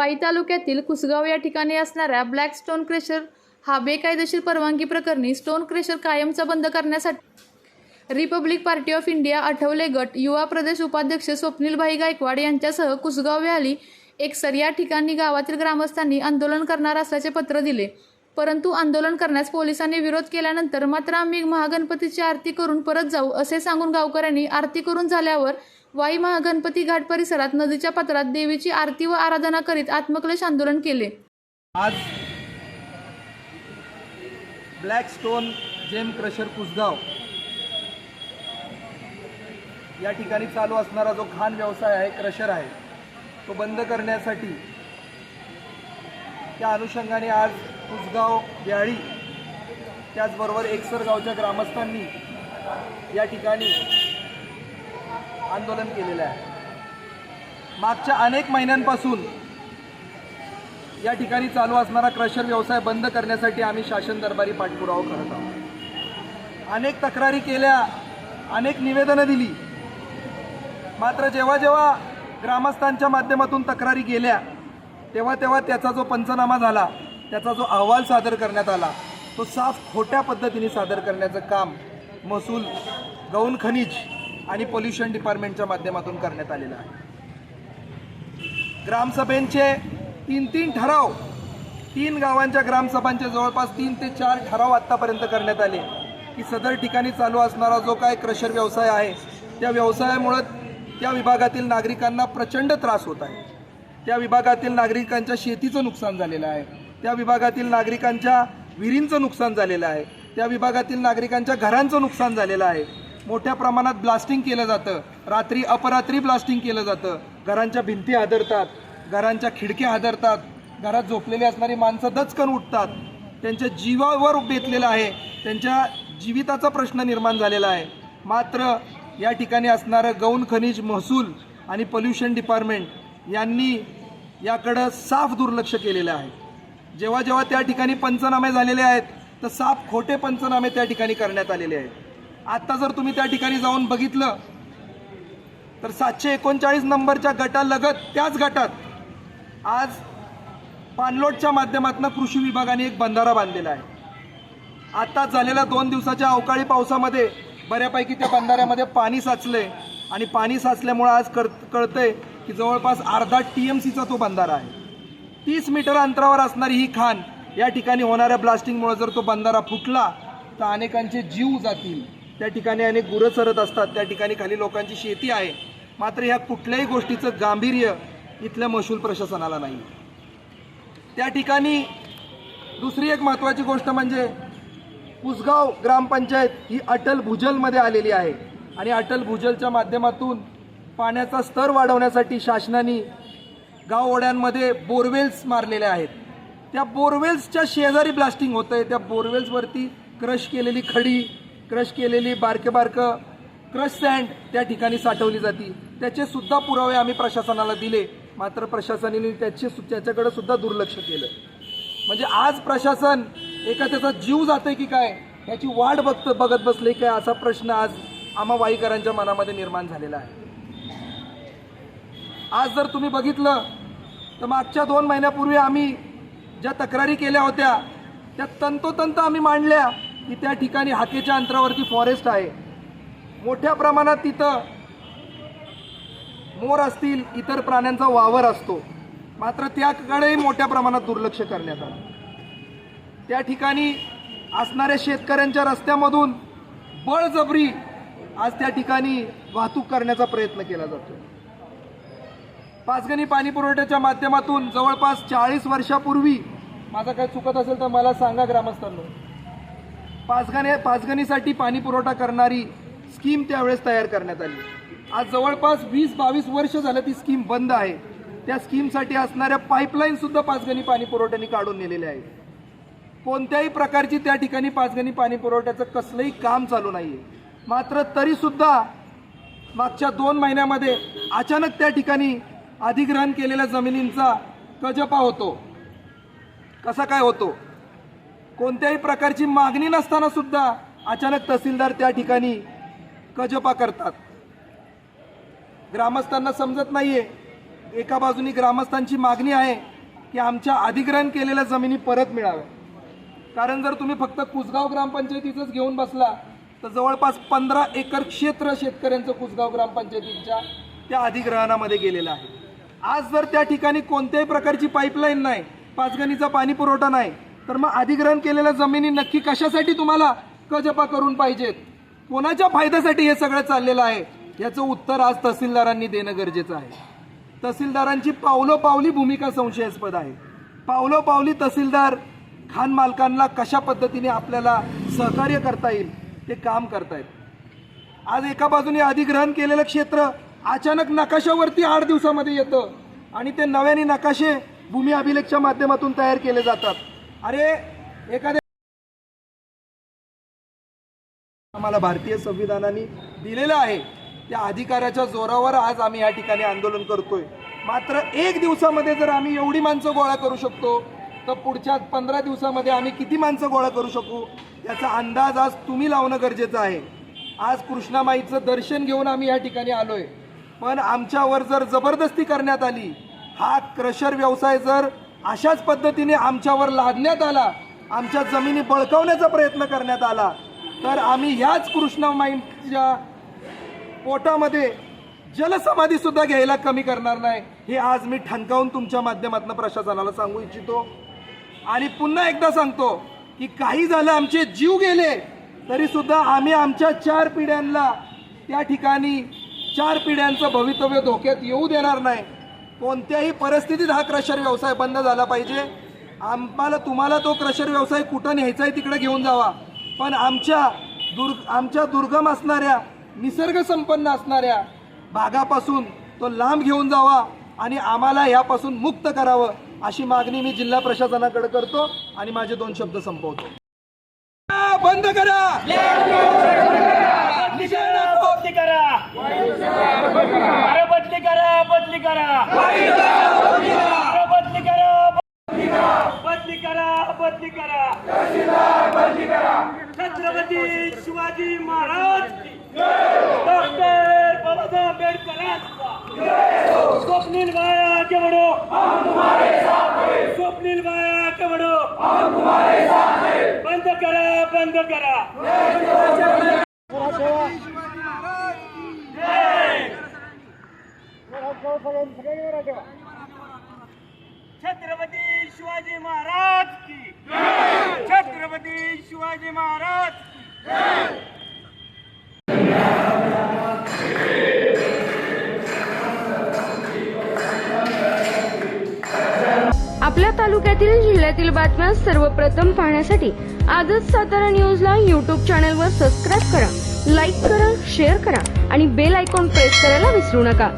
वाई तालुक्यातील कुसगाव या ठिकाणी असणाऱ्या ब्लॅक स्टोन क्रेशर हा बेकायदेशीर परवानगी प्रकरणी स्टोन क्रेशर कायमचा बंद करण्यासाठी Republic Party of India Athawale गट युवा प्रदेश उपाध्यक्ष स्वप्नीलभाई गायकवाड यांच्यासह कुसगाव व्हॅली एकसर या ठिकाणी गावातील ग्रामस्थांनी आंदोलन करणार असल्याचे पत्र दिले. परंतु आंदोलन करण्यास पोलिसांनी विरोध केल्यानंतर मात्र आम्ही महागणपतीची आरती करून परत जाऊ असे सांगून गावकऱ्यांनी आरती करून झाल्यावर वाई महागणपती घाट परिसरात नदीच्या पात्रात देवीची आरती व आराधना करीत आत्मक्लेश आंदोलन केले. आज black stone gem crusher Kusgaon या ठिकाणी चालू असणारा जो खाण व्यवसाय आहे क्रशर आहे तो बंद करण्यासाठी त्या अनुषंगाने आज कुसगाव व्याळी त्याचबरोबर एकसर गावच्या ग्रामस्थांनी या ठिकाणी आंदोलन केलेलं आहे. मागच्या अनेक महिन्यांपासून या ठिकाणी चालू असणारा क्रशर व्यवसाय बंद करण्यासाठी आम्ही शासन दरबारी पाठपुरावा करत आहोत. अनेक तक्रारी केल्या अनेक निवेदनं दिली. मात्र जेव्हा जेव्हा ग्रामस्थांच्या माध्यमातून तक्रारी गेल्या तेव्हा तेव्हा त्याचा जो पंचनामा झाला त्याचा जो अहवाल सादर करण्यात आला तो साफ खोट्या पद्धतीने सादर करण्याचं काम महसूल गौण खनिज आणि पोल्युशन डिपार्टमेंटच्या माध्यमातून करण्यात आलेलं आहे. ग्रामसभेंचे तीन तीन ठराव तीन गावांच्या ग्रामसभांचे जवळपास तीन ते चार ठराव आत्तापर्यंत करण्यात आले. की सदर ठिकाणी चालू असणारा जो काय क्रशर व्यवसाय आहे त्या व्यवसायामुळं त्या विभागातील नागरिकांना प्रचंड त्रास होत आहे. त्या विभागातील नागरिकांच्या शेतीचं नुकसान झालेलं आहे. त्या विभागातील नागरिकांच्या विहिरींचं नुकसान झालेलं आहे. त्या विभागातील नागरिकांच्या घरांचं नुकसान झालेलं आहे. मोठ्या प्रमाणात ब्लास्टिंग केलं जातं. रात्री अपरात्री ब्लास्टिंग केलं जातं. घरांच्या भिंती हादरतात. घरांच्या खिडक्या हादरतात. घरात झोपलेली असणारी माणसं दचकन उठतात. त्यांच्या जीवावर बेतलेलं आहे. त्यांच्या जीविताचा प्रश्न निर्माण झालेला आहे. मात्र या ठिकाणी असणारं गौण खनिज महसूल आणि पोल्युशन डिपार्टमेंट यांनी याकडं साफ दुर्लक्ष केलेलं आहे. जेव्हा जेव्हा त्या ठिकाणी पंचनामे झालेले आहेत तर साफ खोटे पंचनामे त्या ठिकाणी करण्यात आलेले आहेत. आत्ता जर तुम्ही त्या ठिकाणी जाऊन बघितलं तर सातशे एकोणचाळीस नंबरच्या गटालगत त्याच गटात आज पाणलोटच्या माध्यमातून कृषी विभागाने एक बंधारा बांधलेला आहे. आत्ताच झालेल्या दोन दिवसाच्या अवकाळी पावसामध्ये बऱ्यापैकी त्या बंधाऱ्यामध्ये पाणी साचले आणि पाणी साचल्यामुळं आज कळ कळतंय की जवळपास अर्धा टी एम सीचा तो बंधारा आहे. तीस मीटर अंतरावर असणारी ही खाण या ठिकाणी होणाऱ्या ब्लास्टिंगमुळे जर तो बंधारा फुटला तर अनेकांचे जीव जातील. त्या ठिकाणी अनेक गुरं चरत असतात. त्या ठिकाणी खाली लोकांची शेती आहे. मात्र ह्या कुठल्याही गोष्टीचं गांभीर्य इथल्या महसूल प्रशासनाला नाही. त्या ठिकाणी दुसरी एक महत्त्वाची गोष्ट म्हणजे पुसगाव ग्रामपंचायत ही अटल भूजलमध्ये आलेली आहे. आणि अटल भूजलच्या माध्यमातून पाण्याचा स्तर वाढवण्यासाठी शासनाने गाव ओढ्यांमध्ये बोरवेल्स मारलेले आहेत. त्या बोरवेल्सच्या शेजारी ब्लास्टिंग होतं आहे त्या बोरवेल्सवरती क्रश केलेली खडी क्रश केलेली बारके बारकं क्रश सँड त्या ठिकाणी साठवली जाते. त्याचे सुद्धा पुरावे आम्ही प्रशासनाला दिले. मात्र प्रशासनाने त्याचे त्याच्याकडे सुद्धा दुर्लक्ष केलं. म्हणजे आज प्रशासन एका त्याचा जीव जाते की काय याची वाट बघत बघत बसले काय असा प्रश्न आज आम्हा वाईकरांच्या मनामध्ये निर्माण झालेला आहे. आज जर तुम्ही बघितलं तर मागच्या दोन महिन्यापूर्वी आम्ही ज्या तक्रारी केल्या होत्या त्या तंतोतंत आम्ही मांडल्या. की त्या ठिकाणी हाकेच्या अंतरावरती फॉरेस्ट आहे. मोठ्या प्रमाणात तिथं मोर असतील इतर प्राण्यांचा वावर असतो. मात्र त्याकडेही मोठ्या प्रमाणात दुर्लक्ष करण्यात आलं. त्या ठिकाणी असणाऱ्या शेतकऱ्यांच्या रस्त्यामधून बळजबरी आज त्या ठिकाणी वाहतूक करण्याचा प्रयत्न केला जातो पाचगणी पाणी पुरवठ्याच्या माध्यमातून जवळपास चाळीस वर्षापूर्वी माझं काय चुकत असेल तर मला सांगा ग्रामस्थांना. पाचगणी पाचगणीसाठी पाणी पुरवठा करणारी स्कीम त्यावेळेस तयार करण्यात आली. आज जवळपास वीस बावीस वर्ष झालं ती स्कीम बंद आहे. त्या स्कीमसाठी असणाऱ्या पाईपलाईनसुद्धा पाचगणी पाणी पुरवठ्याने काढून नेलेल्या आहेत. कोणत्याही प्रकारची त्या ठिकाणी पाचगणी पाणी पुरवठ्याचं कसलंही काम चालू नाही आहे मात्र तरीसुद्धा मागच्या दोन महिन्यामध्ये अचानक त्या ठिकाणी अधिग्रहण केलेल्या जमिनींचा कजपा होतो. कसा काय होतो? कोणत्याही प्रकारची मागणी नसताना सुद्धा अचानक तहसीलदार त्या ठिकाणी कजपा करतात. ग्रामस्थांना समजत नाहीये. एका बाजूनी ग्रामस्थांची मागणी आहे की आमच्या अधिग्रहण केलेल्या जमिनी परत मिळाव्या कारण जर तुम्ही फक्त कुसगाव ग्रामपंचायतीचंच घेऊन बसला तर जवळपास पंधरा एकर क्षेत्र शेतकऱ्यांचं कुसगाव ग्रामपंचायतीच्या त्या अधिग्रहणामध्ये गेलेलं आहे. आज जर त्या ठिकाणी कोणत्याही प्रकारची पाईपलाईन नाही पाचगणीचा पाणी पुरवठा नाही तर मग अधिग्रहण केलेल्या जमिनी नक्की कशासाठी तुम्हाला कजपा करून पाहिजेत? कोणाच्या फायद्यासाठी हे सगळं चाललेलं आहे? याचं उत्तर आज तहसीलदारांनी देणं गरजेचं आहे. तहसीलदारांची पावलोपावली भूमिका संशयास्पद आहे. पावलोपावली तहसीलदार खान मालकांना कशा पद्धतीने आपल्याला सहकार्य करता येईल ते काम करतायत. आज एका बाजूने अधिग्रहण केलेलं क्षेत्र अचानक नकाशावरती आठ दिवसामध्ये येतं आणि ते नव्याने नकाशे भूमी अभिलेखच्या माध्यमातून तयार केले जातात. अरे एखाद्या आम्हाला भारतीय संविधानाने दिलेलं आहे. त्या अधिकाराच्या जोरावर आज आम्ही या ठिकाणी आंदोलन करतोय. मात्र एक दिवसामध्ये जर आम्ही एवढी माणसं गोळा करू शकतो तर पुढच्या पंधरा दिवसामध्ये आम्ही किती माणसं गोळा करू शकू याचा अंदाज आज तुम्ही लावणं गरजेचं आहे. आज कृष्णामाईचं दर्शन घेऊन आम्ही या ठिकाणी आलोय. पण आमच्यावर जर जबरदस्ती करण्यात आली हा क्रशर व्यवसाय जर अशाच पद्धतीने आमच्यावर लादण्यात आला आमच्या जमिनी बळकवण्याचा प्रयत्न करण्यात आला तर आम्ही ह्याच कृष्णामाईच्या पोटामध्ये जलसमाधीसुद्धा घ्यायला कमी करणार नाही हे आज मी ठणकावून तुमच्या माध्यमातून प्रशासनाला सांगू इच्छितो. आणि पुन्हा एकदा सांगतो की काही झालं आमचे जीव गेले तरीसुद्धा आम्ही आमच्या चार पिढ्यांना त्या ठिकाणी चार पिढ्यांचं भवितव्य धोक्यात येऊ देणार नाही. कोणत्याही परिस्थितीत हा क्रशर व्यवसाय बंद झाला पाहिजे. आम्हाला तुम्हाला तो क्रशर व्यवसाय कुठं न्यायचा आहे तिकडे घेऊन जावा. पण आमच्या दुर् आमच्या दुर्गम असणाऱ्या निसर्ग संपन्न असणाऱ्या भागापासून तो लांब घेऊन जावा आणि आम्हाला यापासून मुक्त करावं अशी मागणी मी जिल्हा प्रशासनाकडे करतो आणि माझे दोन शब्द संपवतो. बंद करा! अरे बदली करा बदली करा. बदली करा बदली करा. बदली करा बदली करा. छत्रपती शिवाजी महाराज. डॉक्टर बाबासाहेब आंबेडकर स्वप्नील भाया के बडो स्वप्नील भाया के बडो बंद करा बंद करा. छत्रपती शिवाजी महाराज की छत्रपती शिवाजी महाराज की आपल्या तालुक्यातील जिल्ह्यातील बातम्या सर्वप्रथम पाहण्यासाठी आजच सातारा न्यूजला यूट्यूब चॅनलवर सबस्क्राईब करा लाईक करा शेअर करा आणि बेल आयकॉन प्रेस करायला विसरू नका.